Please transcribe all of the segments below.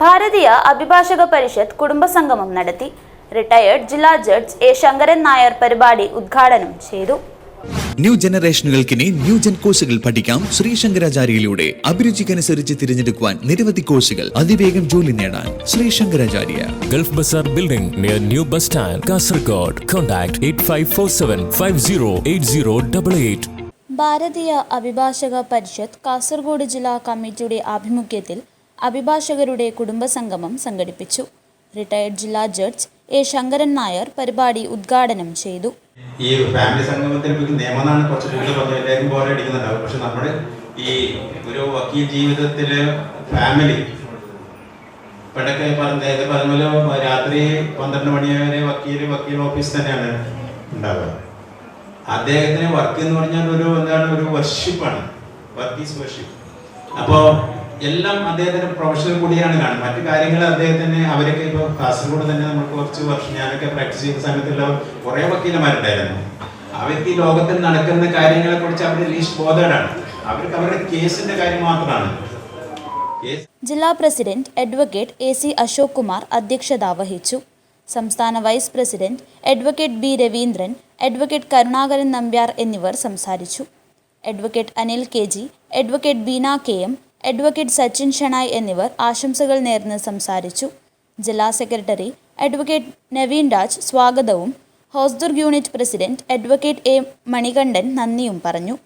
ഭാരതീയ അഭിഭാഷക പരിഷത്ത് കുടുംബസംഗമം നടത്തി റിട്ടയേർഡ് ജില്ലാ judge A Sankaran Nair പരിപാടി ഉദ്ഘാടനം ചെയ്തു ന്യൂ ജനറേഷനുകൾക്കിനി ന്യൂ ജെൻ കോഴ്സുകൾ പഠിക്കാം ശ്രീശങ്കരാചാര്യയിലൂടെ അഭിരുചിക്കനുസരിച്ച് തിരഞ്ഞെടുക്കുവാൻ നിരവധി കോഴ്സുകൾ അതിവേഗം ജോലി നേടാൻ Sree Sankaracharya Gulf Bazaar Building near New Bus Stand, Kasargod. Contact 8547 508088. ഭാരതീയ അഭിഭാഷക പരിഷത്ത് കാസർഗോഡ് ജില്ലാ കമ്മിറ്റിയുടെ ആഭിമുഖ്യത്തിൽ അഭിഭാഷകരുടെ കുടുംബസംഗമം സംഘടിപ്പിച്ചു. റിട്ടയർഡ് ജില്ലാ ജഡ്ജ് എ ശങ്കരൻ നായർ പരിപാടി ഉദ്ഘാടനം ചെയ്തു. ഈ ഫാമിലി സംഗമത്തിന് ഇപ്പോൾ നിയമനാണ് കുറച്ച് കൂടുതൽ പറഞ്ഞു പോലെ അടിക്കുന്നുണ്ടാവും. പക്ഷെ നമ്മൾ ഈ ഒരു വക്കീൽ ജീവിതത്തിൽ ഫാമിലി ഇപ്പോഴൊക്കെ പറഞ്ഞ നേരത്തെ രാത്രി പന്ത്രണ്ട് മണി വരെ വക്കീൽ വക്കീൽ ഓഫീസ് തന്നെയാണ് ഉണ്ടാവുക. അദ്ദേഹത്തിന് വർക്ക് എന്ന് പറഞ്ഞാൽ ഒരു എന്താണ് ഒരു വർഷിപ്പാണ് വർക്ക് ഈസ് വർഷിപ്പ് അപ്പോൾ എല്ലാം അദ്ദേഹത്തിന്റെ പ്രൊഫഷണൽ കൂടിയാണ് കാണുന്നത്. മറ്റു കാര്യങ്ങൾ അദ്ദേഹത്തിന് അവരൊക്കെ ഇപ്പോൾ കാസർഗോഡ് തന്നെ നമുക്ക് കുറച്ച് വർഷം ഞാനൊക്കെ പ്രാക്ടീസ് ചെയ്യുന്ന സമയത്തുള്ള കുറേ വക്കീലന്മാരുണ്ടായിരുന്നു. അവർക്ക് ഈ ലോകത്തിൽ നടക്കുന്ന കാര്യങ്ങളെ കുറിച്ച് അവർ ലീസ്റ്റ് ബോധേഡാണ് അവർക്ക് അവരുടെ കേസിന്റെ കാര്യം മാത്രമാണ്. ജില്ലാ president advocate A C Ashok Kumar അധ്യക്ഷത വഹിച്ചു. സംസ്ഥാന vice president advocate B Raveendran advocate Karunakaran Nambiar എന്നിവർ സംസാരിച്ചു. Advocate Anil K G advocate Beena K M advocate Sachin Shenoy എന്നിവർ ആശംസകൾ നേർന്ന് സംസാരിച്ചു. ജില്ലാ സെക്രട്ടറി അഡ്വക്കേറ്റ് നവീൻ രാജ് സ്വാഗതവും. Hosdurg unit president advocate A Manikandan നന്ദിയും പറഞ്ഞു.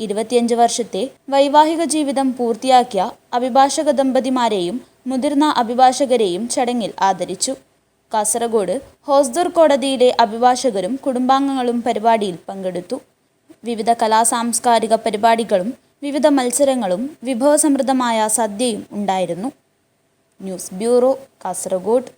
ഇരുപത്തിയഞ്ച് വർഷത്തെ വൈവാഹിക ജീവിതം പൂർത്തിയാക്കിയ അഭിഭാഷക ദമ്പതിമാരെയും മുതിർന്ന അഭിഭാഷകരെയും ചടങ്ങിൽ ആദരിച്ചു. കാസർഗോഡ് ഹോസ്ദുർ കോടതിയിലെ അഭിഭാഷകരും കുടുംബാംഗങ്ങളും പരിപാടിയിൽ പങ്കെടുത്തു. വിവിധ കലാ സാംസ്കാരിക പരിപാടികളും വിവിധ മത്സരങ്ങളും വിഭവസമൃദ്ധമായ സദ്യയും ഉണ്ടായിരുന്നു. News bureau Kasaragod.